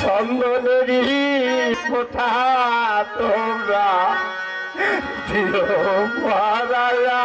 চন্দনেরই কোথা তোমরা দিও পারায়া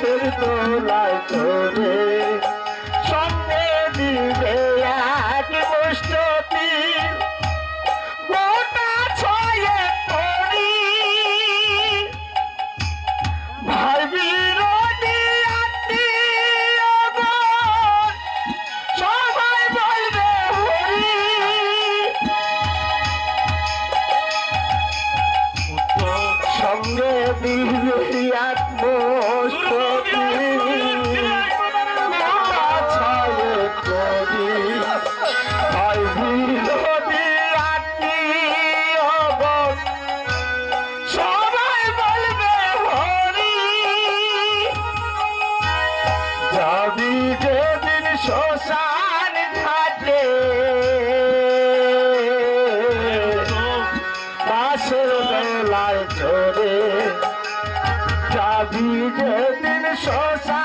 বাসের দোলায় চড়ে। সঙ্গে দিবে এক মুষ্টতি গোটা ছয়ে পড়ি। ভাই বিরোধী আত্মীয়গণ সবাই বলবে হরি। সঙ্গে দিবে আত্মস্তুতি শ্মশান ঘাটে। পাশের বেলায় চড়ে যাবি যেদিন শ্মশান